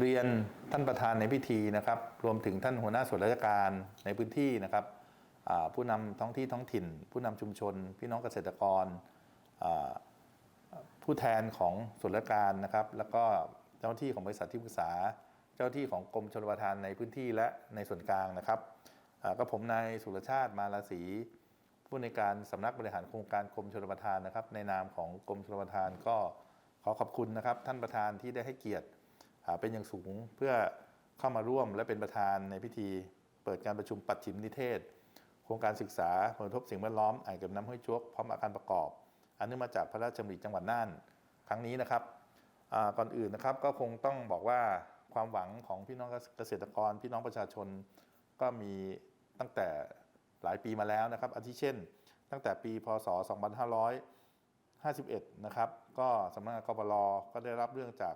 เรียนท่านประธานในพิธีนะครับ รวมถึงท่านหัวหน้าส่วนราชการในพื้นที่นะครับผู้นำท้องที่ท้องถิ่น ผู้นำชุมชน พี่น้องเกษตรกร ผู้แทนของส่วนราชการนะครับ แล้วก็เจ้าหน้าที่ของบริษัทที่ปรึกษา เจ้าหน้าที่ของกรมชลประทานในพื้นที่และในส่วนกลางนะครับก็ผมนายสุรชาติมาลาศรีผู้ในการสำนักบริหารโครงการกรมชลประทานนะครับ ในนามของกรมชลประทานก็ขอขอบคุณนะครับ ท่านประธานที่ได้ให้เกียรติ เป็นอย่างสูงเพื่อเข้ามาร่วมและเป็นประธานในพิธี เปิดการประชุมปัดฉิมนิเทศ โครงการศึกษาผลกระทบสิ่งแวดล้อมอ่างเก็บน้ำห้วยจวกพร้อมอาคารประกอบ อันเนื่องมาจากพระราชดำริจังหวัดน่านครั้งนี้นะครับก่อนอื่นนะครับก็คงต้องบอกว่าความหวังของพี่น้องเกษตรกร พี่น้องประชาชน ก็มีตั้งแต่หลายปีมาแล้วนะครับอาทิเช่น ตั้งแต่ปีพศ 2551 นะครับ ก็สำนักงานกปรก็ได้รับเรื่องจาก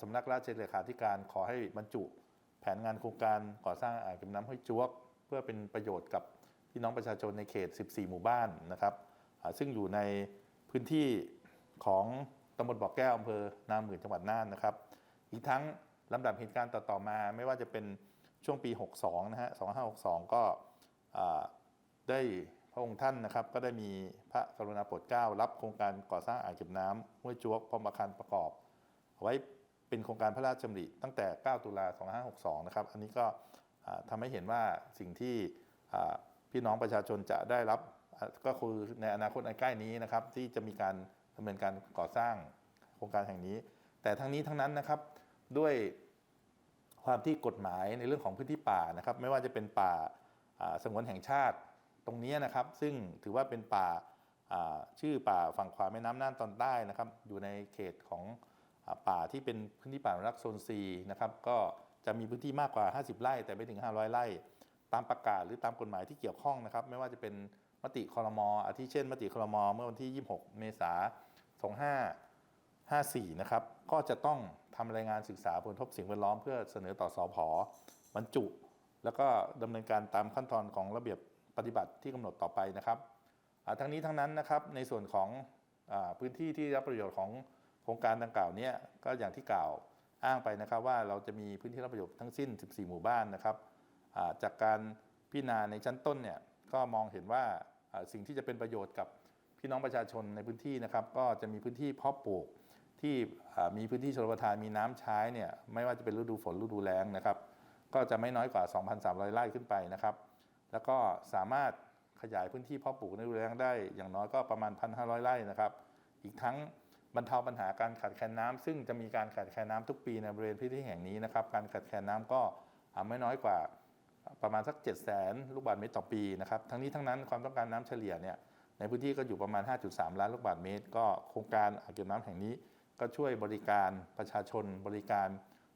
สำนักราชเลขาธิการขอให้บรรจุ แผนงานโครงการก่อสร้างอ่างเก็บน้ำห้วยจวก เพื่อเป็นประโยชน์กับพี่น้องประชาชนในเขต 14 หมู่บ้านนะครับซึ่งอยู่ในพื้นที่ของตำบลบ่อแก้วอำเภอนาหมื่นจังหวัดน่านนะครับ อีกทั้งลำดับเหตุการณ์ต่อๆมา ไม่ว่าจะเป็นช่วงปี 62 นะฮะ 2562 ก็ได้พระองค์ท่านนะครับก็ได้มีพระกรุณาโปรดเกล้ารับโครงการก่อสร้างอ่างเก็บน้ำห้วยจวกพร้อมอาคารประกอบ ไว้ เป็นโครงการพระราชดำริตั้งแต่ 9 ตุลา 2562 นะครับ อันนี้ก็อ่าทำให้เห็นว่าสิ่งที่พี่น้องประชาชนจะได้รับก็คือในอนาคตอันใกล้นี้นะครับ ที่จะมีการดำเนินการก่อสร้างโครงการแห่งนี้ แต่ทั้งนี้ทั้งนั้นนะครับด้วยความที่กฎหมายในเรื่องของพื้นที่ป่านะครับ ไม่ว่าจะเป็นป่าสงวนแห่งชาติตรงนี้นะครับ ซึ่งถือว่าเป็นป่าชื่อป่าฝั่งขวาแม่น้ำน่านตอนใต้นะครับ อยู่ในเขตของ ป่าที่เป็นพื้นที่ป่าอนุรักษ์โซน C นะครับก็จะมีพื้นที่มากกว่า 50 ไร่ แต่ไม่ถึง 500 ไร่ ตามประกาศหรือตามกฎหมายที่เกี่ยวข้องนะครับ ไม่ว่าจะเป็นมติคอรมออาทิเช่น มติคอรมอเมื่อวันที่ 26 เมษายน 2554 นะครับ ก็จะต้องทำรายงานศึกษาผลกระทบสิ่งแวดล้อมเพื่อเสนอต่อสอพบรรจุ แล้วก็ดำเนินการตามขั้นตอนของระเบียบปฏิบัติที่กำหนดต่อไปนะครับทั้งนี้ทั้งนั้นนะครับในส่วนของอพื้นที่ที่รับประโยชน์ของ โครงการดังกล่าวเนี้ก็อย่างที่กล่าวอ้างไปนะครับว่าเราจะมีพื้นที่รับประโยชน์ทั้งสิ้น 14 หมู่บ้านนะครับจากการพิจารณาในชั้นต้นเนี่ยก็มองเห็นว่าสิ่งที่จะเป็นประโยชน์กับพี่น้องประชาชนในพื้นที่นะครับ ก็จะมีพื้นที่เพาะปลูกที่มีพื้นที่ชลประทานมีน้ำใช้เนี่ยไม่ว่าจะเป็นฤดูฝนฤดูแล้งนะครับ ก็จะไม่น้อยกว่า 2,300 ไร่ขึ้นไปนะครับ แล้วก็สามารถขยายพื้นที่เพาะปลูกในฤดูแล้งได้อย่างน้อยก็ประมาณ 1,500 ไร่นะครับ อีกทั้ง บรรเทาปัญหาการขาดแคลนน้ำซึ่งจะมีการขาดแคลนน้ำทุกปีในบริเวณพื้นที่แห่งนี้นะครับการขาดแคลนน้ำก็ไม่น้อยกว่าประมาณสัก7 0 0 0 0 0ลูกบาศก์เมตรต่อปีนะครับทั้งนี้ทั้งนั้นความต้องการน้ำเฉลี่ยเนี่ยในพื้นที่ก็อยู่ประมาณ 5.3 ล้านลูกบาศก์เมตร ก็โครงการอ่างเก็บน้ำแห่งนี้ ก็ช่วยบริการประชาชนบริการ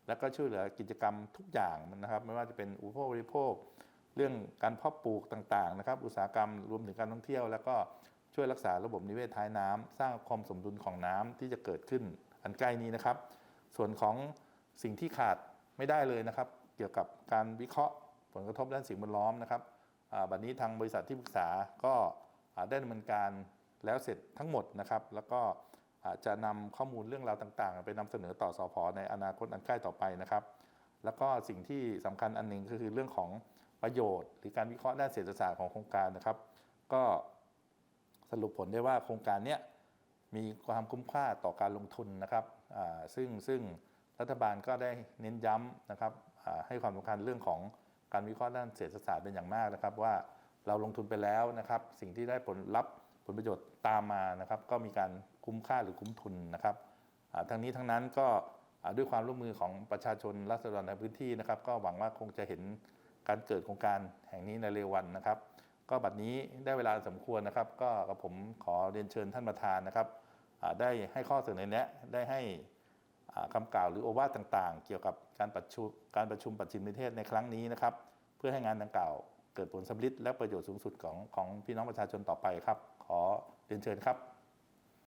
แล้วก็ช่วยเหลือกิจกรรมทุกอย่างนะครับ ไม่ว่าจะเป็นอุปโภคบริโภค เรื่องการเพาะปลูกต่างๆนะครับ อุตสาหกรรมรวมถึงการท่องเที่ยว แล้วก็ ช่วยรักษาระบบนิเวศท้ายน้ำสร้างความสมดุลของน้ำที่จะเกิดขึ้นอันใกล้นี้นะครับ ส่วนของสิ่งที่ขาดไม่ได้เลยนะครับ เกี่ยวกับการวิเคราะห์ผลกระทบด้านสิ่งแวดล้อมนะครับอ่าบัดนี้ทางบริษัทที่ปรึกษาก็ได้ดำเนินการแล้วเสร็จทั้งหมดนะครับ แล้วก็จะนำข้อมูลเรื่องราวต่างๆ ไปนำเสนอต่อสพในอนาคตอันใกล้ต่อไปนะครับ แล้วก็สิ่งที่สำคัญอันหนึ่งก็คือเรื่องของประโยชน์ หรือการวิเคราะห์ด้านเศรษฐศาสตร์ของโครงการนะครับ ก็ สรุปผลได้ว่าโครงการนี้มีความคุ้มค่าต่อการลงทุนนะครับซึ่งซึ่งรัฐบาลก็ได้เน้นย้ำนะครับให้ความสำคัญเรื่องของการวิเคราะห์ด้านเศรษฐศาสตร์เป็นอย่างมากนะครับ ว่าเราลงทุนไปแล้วนะครับ สิ่งที่ได้ผลลัพธ์ผลประโยชน์ตามมานะครับ ก็มีการคุ้มค่าหรือคุ้มทุนนะครับทั้งนี้ทั้งนั้นก็ด้วยความร่วมมือของประชาชนรัษฎรในพื้นที่นะครับ ก็หวังว่าคงจะเห็นการเกิดโครงการแห่งนี้ในเร็ววันนะครับ ก็บัดนี้ได้เวลาสมควรนะครับ ก็กับผมขอเรียนเชิญท่านประธานนะครับได้ให้ข้อเสนอแนะได้ให้อ่าคำกล่าวหรือโอวาทต่างๆ เกี่ยวกับการประชุมการประชุมปัจฉิมนิเทศในครั้งนี้นะครับ เพื่อให้งานดังกล่าวเกิดผลสำลิดและประโยชน์สูงสุดของของพี่น้องประชาชนต่อไปครับ ขอเรียนเชิญครับ